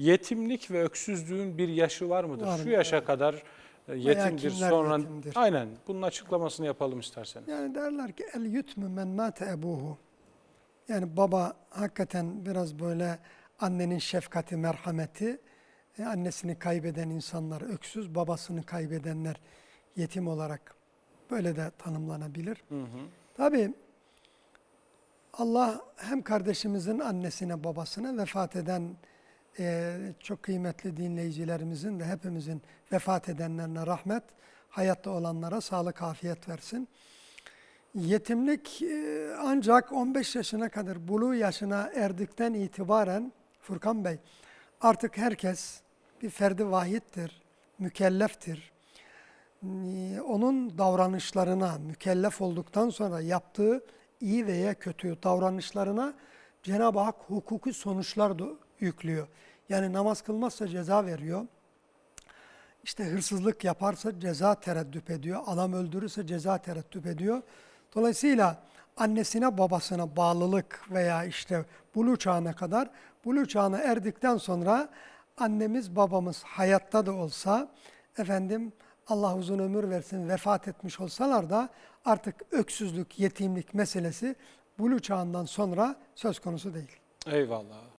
yetimlik ve öksüzlüğün bir yaşı var mıdır? Var Şu mı? yaşa kadar e, yetimdir kimler sonra yetimdir? aynen bunun açıklamasını yapalım isterseniz. Yani derler ki el yutmu men mate ebuhu. Yani baba hakikaten biraz böyle annenin şefkati, merhameti, e, annesini kaybeden insanlar öksüz, babasını kaybedenler yetim olarak böyle de tanımlanabilir. Hı hı. Tabii Allah hem kardeşimizin annesine babasına vefat eden e, çok kıymetli dinleyicilerimizin de hepimizin vefat edenlerine rahmet, hayatta olanlara sağlık, afiyet versin. Yetimlik e, ancak 15 yaşına kadar buluğ yaşına erdikten itibaren Furkan Bey artık herkes bir ferdi vahittir, mükelleftir. Ee, Onun davranışlarına mükellef olduktan sonra yaptığı iyi veya kötü davranışlarına Cenab-ı Hak hukuki sonuçlar yüklüyor. Yani namaz kılmazsa ceza veriyor. İşte hırsızlık yaparsa ceza tereddüt ediyor. Adam öldürürse ceza tereddüt ediyor. Dolayısıyla annesine babasına bağlılık veya işte bulu çağına kadar bulu çağına erdikten sonra annemiz babamız hayatta da olsa efendim Allah uzun ömür versin vefat etmiş olsalar da artık öksüzlük, yetimlik meselesi bulu çağından sonra söz konusu değil. Eyvallah.